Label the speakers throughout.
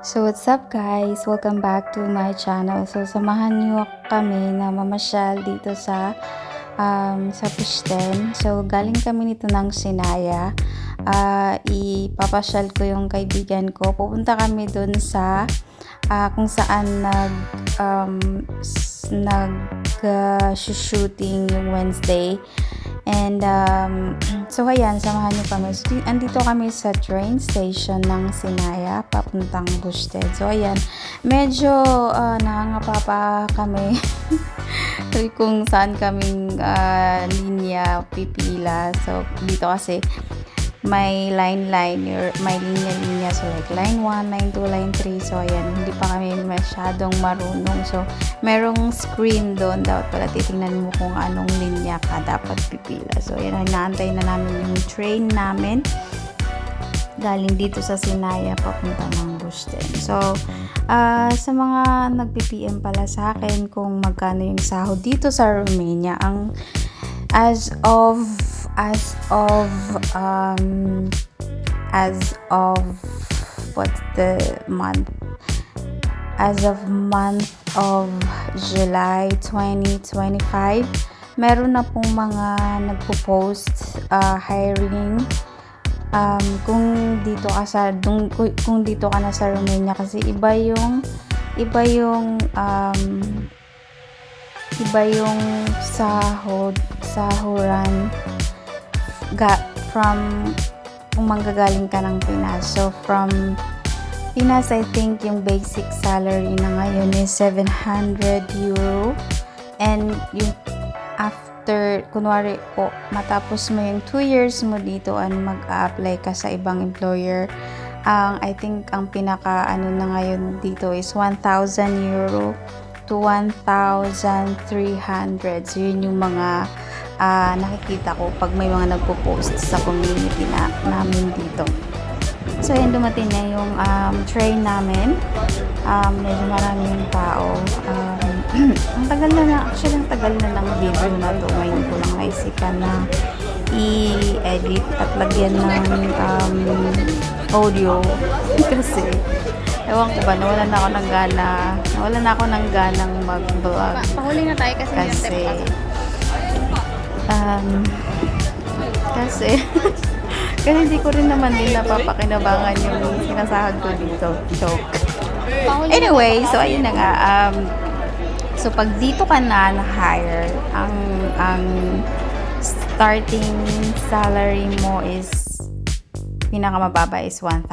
Speaker 1: So what's up guys? Welcome back to my channel. So samahan niyo kami na mamasyal dito sa um, sa Pushten. So galing kami nito ng Sinaya. Ah, ipapasyal ko yung kaibigan ko. Pupunta kami dun sa ah, kung saan nag um, nag uh, shooting yung Wednesday. And um, so ayan, samahan niyo kami. So, di- andito kami sa train station ng Sinaya, papuntang Bushted. So ayan, medyo uh, nangangapa pa kami kung saan kaming ah, linya pipila. So dito kasi may line-line, or may linya-linya. So, like line 1, line 2, line 3. So, ayan, hindi pa kami masyadong marunong. So, merong screen doon. Dapat pala titingnan mo kung anong linya ka dapat pipila. So, ayan, inaantay na namin yung train namin. Galing dito sa Sinaya, papunta ng Bushten. So, ah, sa mga nag-PPM pala sa akin kung magkano yung sahod dito sa Romania, ang as of as of um as of what's the month? As of month of July 2025 meron na pong mga nagpo-post uh, hiring. Um, kung dito ka sa dung, kung dito ka na sa Romania kasi iba yung iba yung um, iba yung sahod sahuran ga, from kung manggagaling ka ng Pinas. So, from Pinas, I think yung basic salary na ngayon is 700 euro. And yung after, kunwari po, matapos mo yung 2 years mo dito and mag-apply ka sa ibang employer, ang I think ang pinaka ano na ngayon dito is 1,000 euro to 1,300. So, yun yung mga ah, nakikita ko pag may mga nagpo-post sa community na, namin dito. So, yun, dumating na yung um, train namin. Um, medyo maraming tao. Um, ang tagal na na, actually, ang tagal na ng video na to. Ngayon ko lang naisipan na i-edit at lagyan ng um, audio. Kasi, ewan ko ba, nawalan na ako ng gana, nawalan na ako ng ganang mag-vlog.
Speaker 2: Pahuli na tayo kasi,
Speaker 1: Kasi, um, kasi, kasi hindi ko rin naman din napapakinabangan yung sinasahod ko dito. Joke. Anyway, so ayun na nga. Um, so pag dito ka na na-hire, ang, ang starting salary mo is pinakamababa is 1,000.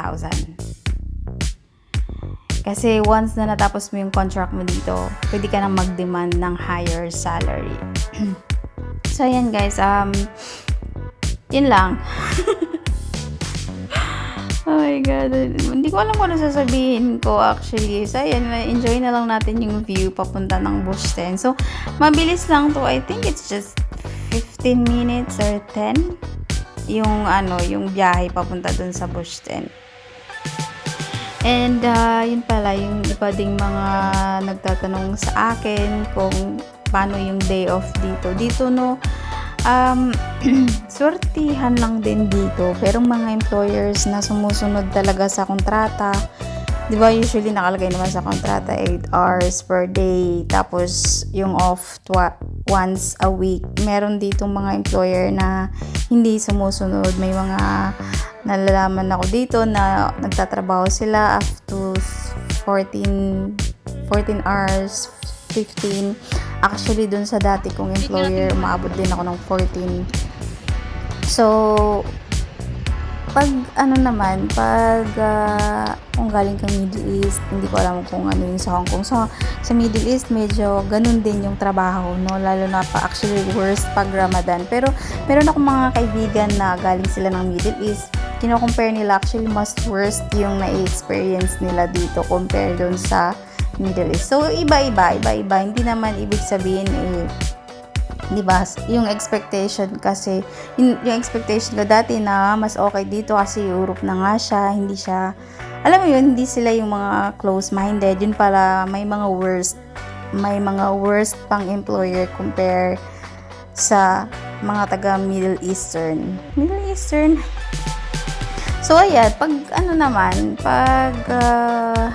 Speaker 1: Kasi once na natapos mo yung contract mo dito, pwede ka nang mag-demand ng higher salary. so, ayan guys. Um, yun lang. oh my God. Hindi ko alam kung ano sasabihin ko actually. So, ayan. Enjoy na lang natin yung view papunta ng Bushten. So, mabilis lang to. I think it's just 15 minutes or 10 yung ano, yung biyahe papunta dun sa Bushten. And uh, yun pala, yung iba ding mga nagtatanong sa akin kung paano yung day off dito. Dito no, um, sortihan lang din dito. Pero mga employers na sumusunod talaga sa kontrata, di ba usually nakalagay naman sa kontrata 8 hours per day. Tapos yung off twa- once a week. Meron dito mga employer na hindi sumusunod. May mga nalalaman ako dito na nagtatrabaho sila up to 14 14 hours 15 actually dun sa dati kong employer umaabot din ako ng 14 so pag ano naman pag ah, kung galing kang Middle East hindi ko alam kung ano yung sa Hong Kong. So sa Middle East medyo ganun din yung trabaho no? Lalo na pa actually worst pag Ramadan. Pero meron akong mga kaibigan na galing sila ng Middle East. Kino-compare nila actually mas worst yung na-experience nila dito compare dun sa Middle East. So, iba-iba, iba-iba. Hindi naman ibig sabihin eh, di ba, yung expectation kasi, yung, expectation ko dati na mas okay dito kasi Europe na nga siya, hindi siya, alam mo yun, hindi sila yung mga close-minded, yun pala, may mga worst, may mga worst pang employer compare sa mga taga Middle Eastern. Middle Eastern? So, ayan, pag ano naman, pag ah,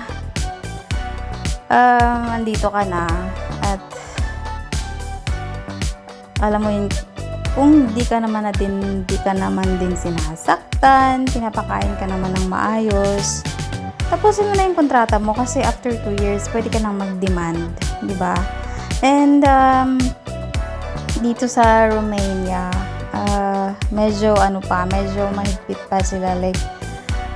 Speaker 1: um, andito ka na at alam mo yun, kung di ka naman na din, di ka naman din sinasaktan, pinapakain ka naman ng maayos, tapusin mo na yung kontrata mo kasi after 2 years, pwede ka nang mag-demand, di ba? And, um, dito sa Romania, ah, medyo ano pa, medyo mahigpit pa sila. Like,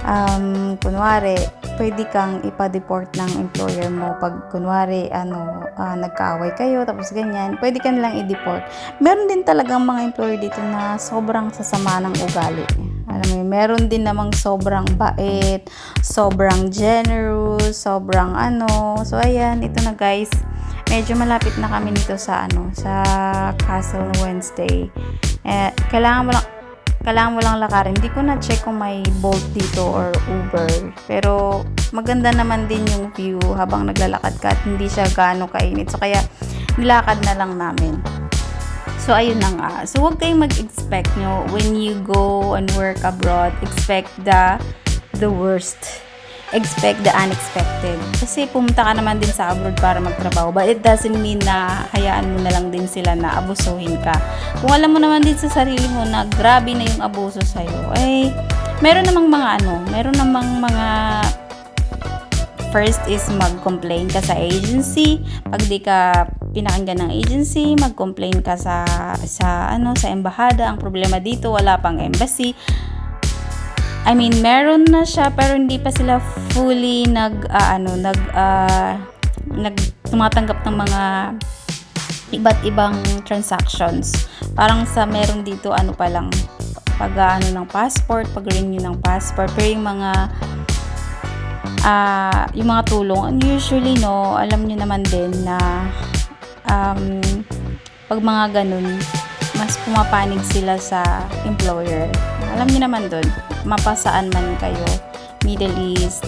Speaker 1: um, kunwari, pwede kang ipa-deport ng employer mo pag kunwari, ano, ah, nagkaaway kayo, tapos ganyan, pwede ka nilang i-deport. Meron din talagang mga employer dito na sobrang sasama ng ugali. Alam mo meron din namang sobrang bait, sobrang generous, sobrang ano. So, ayan, ito na guys. Medyo malapit na kami dito sa ano, sa Castle Wednesday. Eh, kailangan mo lang kailangan mo lang lakarin. Hindi ko na check kung may Bolt dito or Uber. Pero maganda naman din yung view habang naglalakad ka at hindi siya gaano kainit. So kaya nilakad na lang namin. So ayun na nga. So huwag kayong mag-expect nyo when you go and work abroad. Expect the the worst. Expect the unexpected. Kasi pumunta ka naman din sa abroad para magtrabaho. But it doesn't mean na hayaan mo na lang din sila na abusuhin ka. Kung alam mo naman din sa sarili mo na grabe na yung abuso sa'yo, ay meron namang mga ano, meron namang mga first is mag-complain ka sa agency. Pag di ka pinakinggan ng agency, mag-complain ka sa sa ano sa embahada. Ang problema dito wala pang embassy. I mean, meron na siya pero hindi pa sila fully nag ah, ano, nag ah, nag tumatanggap ng mga iba't ibang transactions. Parang sa meron dito ano pa lang pag ah, ano ng passport, pag renew ng passport, pero yung mga ah yung mga tulong, usually no, alam niyo naman din na um, pag mga ganun, mas pumapanig sila sa employer. Alam niyo naman doon, mapasaan man kayo, Middle East,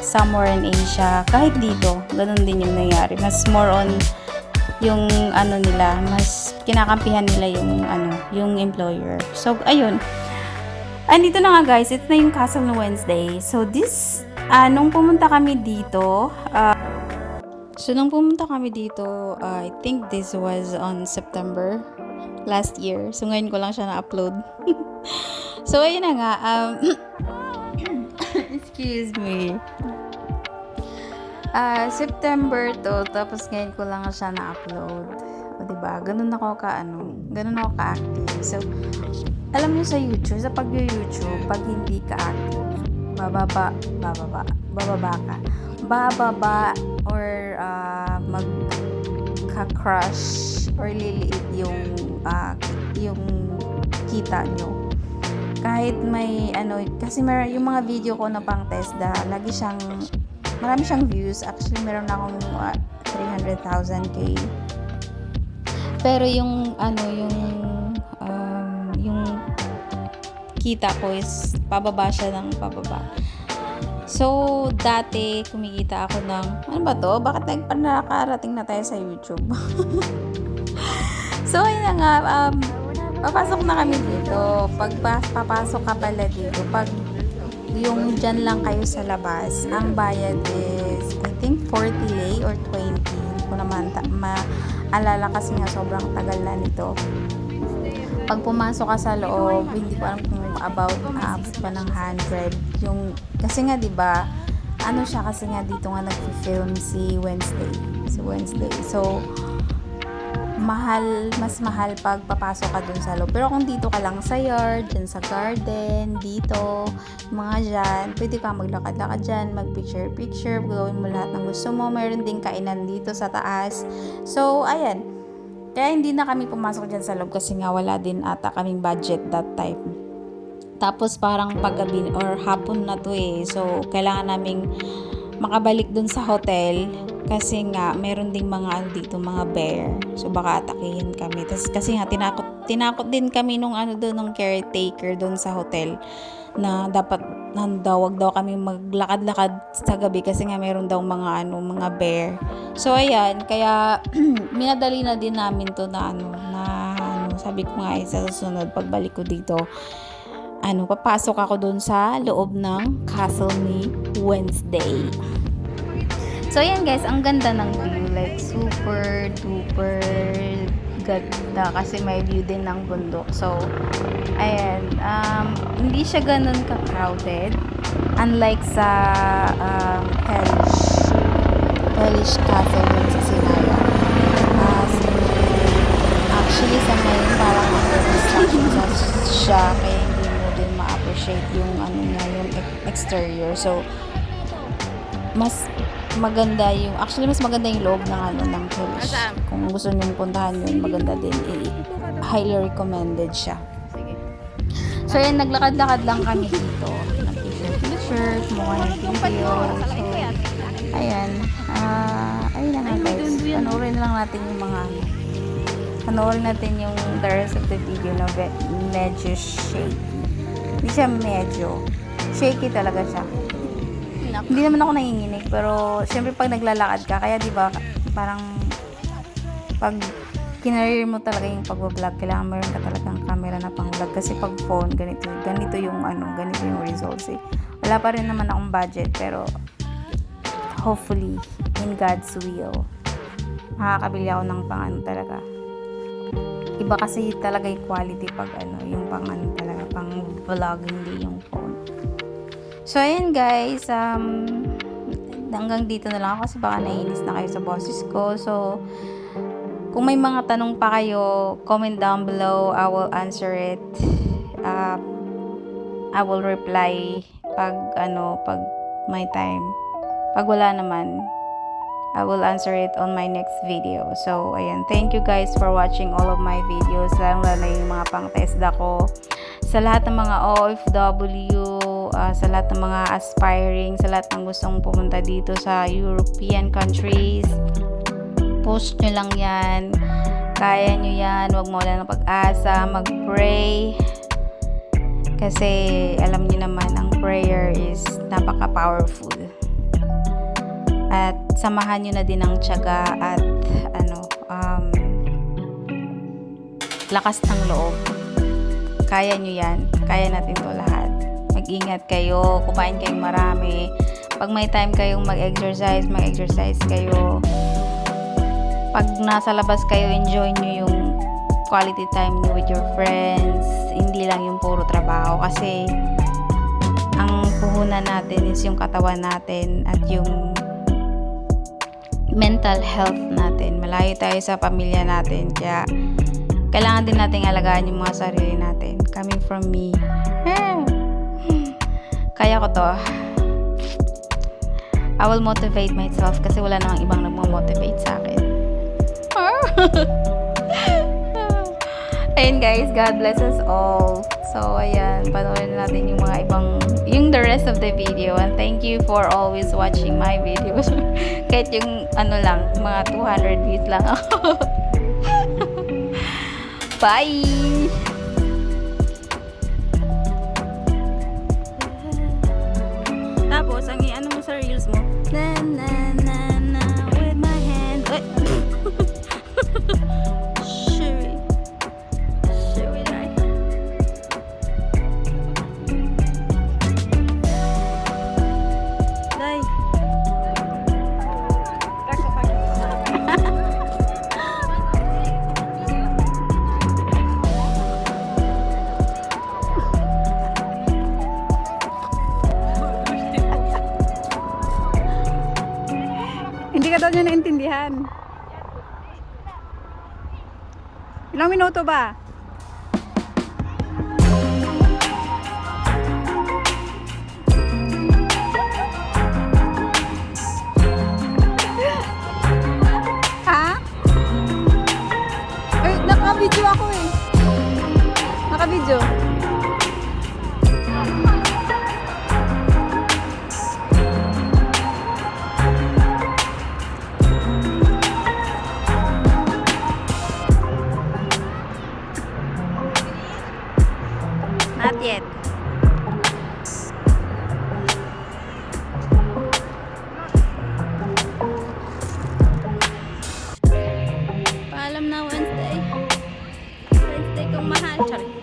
Speaker 1: somewhere in Asia, kahit dito, ganun din yung nangyari. Mas more on yung ano nila, mas kinakampihan nila yung ano, yung employer. So, ayun. Andito na nga guys, ito na yung Castle na Wednesday. So, this, ah, nung pumunta kami dito, ah, so nung pumunta kami dito, ah, I think this was on September last year. So, ngayon ko lang siya na-upload. so, ayun na nga, um, excuse me. Ah, September to, tapos ngayon ko lang siya na-upload. O, diba? Ganun ako ka, ano, ganun ako ka-active. So, alam niyo sa YouTube, sa pag-YouTube, pag hindi ka active, bababa, bababa, bababa ka. Bababa or ah, magka-crush or liliit yung ah, yung kita nyo. Kahit may ano, kasi mer yung mga video ko na pang TESDA, lagi siyang marami siyang views. Actually, meron akong ah, 300,000k. Pero yung ano, yung um, yung kita ko is pababa siya ng pababa. So, dati kumikita ako ng, ano ba to? Bakit nagpanakarating na tayo sa YouTube? so, ayun na nga, um, papasok na kami dito. Pag pa- papasok ka pala dito, pag yung dyan lang kayo sa labas, ang bayad is, I think, 40 lei or 20. Hindi ko naman maalala kasi nga sobrang tagal na nito. Pag pumasok ka sa loob, hindi ko alam kung about abot pa ng 100. Yung, kasi nga, di ba ano siya kasi nga dito nga nag-film si Wednesday. Si Wednesday. So, mahal, mas mahal pag papasok ka dun sa loob. Pero kung dito ka lang sa yard, dyan sa garden, dito, mga dyan, pwede ka maglakad-lakad dyan, mag-picture-picture, gawin mo lahat ng gusto mo. Meron din kainan dito sa taas. So, ayan. Kaya hindi na kami pumasok dyan sa loob kasi nga wala din ata kaming budget that time. Tapos parang paggabi or hapon na to eh. So, kailangan naming makabalik dun sa hotel kasi nga meron ding mga ano dito mga bear. So baka atakihin kami. Tapos kasi nga tinakot tinakot din kami nung ano doon nung caretaker doon sa hotel na dapat daw wag daw kami maglakad-lakad sa gabi kasi nga meron daw mga ano mga bear. So ayan. Kaya minadali na din namin to na ano na ano sabi ko nga eh, sa susunod pagbalik ko dito ano papasok ako doon sa loob ng castle ni Wednesday So, ayan guys, ang ganda ng view. Like, super duper ganda kasi may view din ng bundok. So, ayan. Um, hindi siya ganun ka-crowded. Unlike sa um, Hellish. Hellish Castle dun sa Sinaya. Ah, actually, sa ngayon, parang construction sa siya. Kaya hindi mo din ma-appreciate yung ano niya, yung e- exterior. So, mas maganda yung actually mas maganda yung loob ng ano ng.
Speaker 2: Asam?
Speaker 1: Kung gusto niyo puntahan yun, maganda din. I- highly recommended siya.
Speaker 2: Sige.
Speaker 1: So yan, naglakad-lakad lang kami dito. Nag-t-shirt, mukha ng video. So, ayan. Ah, ayun na nga guys. Panoorin na lang natin yung mga ano. Panoorin natin yung the rest of the video na medyo shaky. Hindi siya medyo. Shaky talaga siya. Hindi naman ako nanginginig, pero syempre pag naglalakad ka, kaya di ba parang pag kinareer mo talaga yung pag-vlog, kailangan meron ka talagang camera na pang vlog. Kasi pag phone, ganito, ganito yung ano, ganito yung results eh. Wala pa rin naman akong budget, pero hopefully, in God's will, makakabili ako ng pang ano talaga. Iba kasi talaga yung quality pag ano, yung pang ano talaga, pang vlog, hindi yung phone. So, ayan guys, um, hanggang dito na lang ako kasi baka naiinis na kayo sa boses ko. So, kung may mga tanong pa kayo, comment down below. I will answer it. Uh, I will reply pag ano, pag may time. Pag wala naman, I will answer it on my next video. So, ayan. Thank you guys for watching all of my videos. Lalo na yung mga pang-TESDA ko. Sa lahat ng mga OFW, ah, sa lahat ng mga aspiring, sa lahat ng gustong pumunta dito sa European countries, post nyo lang yan. Kaya nyo yan. Huwag mo wala ng pag-asa. Mag-pray. Kasi alam nyo naman, ang prayer is napaka-powerful. At samahan nyo na din ang tiyaga at ano, um, lakas ng loob. Kaya nyo yan. Kaya natin to lahat. Mag-ingat kayo. Kumain kayong marami. Pag may time kayong mag-exercise, mag-exercise kayo pag nasa labas kayo, enjoy nyo yung quality time nyo with your friends. Hindi lang yung puro trabaho. Kasi, ang puhunan natin is yung katawan natin at yung mental health natin. Malayo tayo sa pamilya natin. Kaya, kailangan din nating alagaan yung mga sarili natin. Coming from me. Kaya ko to. I will motivate myself kasi wala namang ibang nagmo-motivate sa akin. ayun guys, God bless us all. So, ayan, panoorin natin yung mga ibang, yung the rest of the video. And thank you for always watching my videos. Kahit yung, ano lang, mga 200 views lang ako. Bye! Ang ano mo sa reels mo? Na, na, daw niya naintindihan. Ilang minuto ba?
Speaker 3: ha? Ay, naka-video ako eh. Yung mahal charlie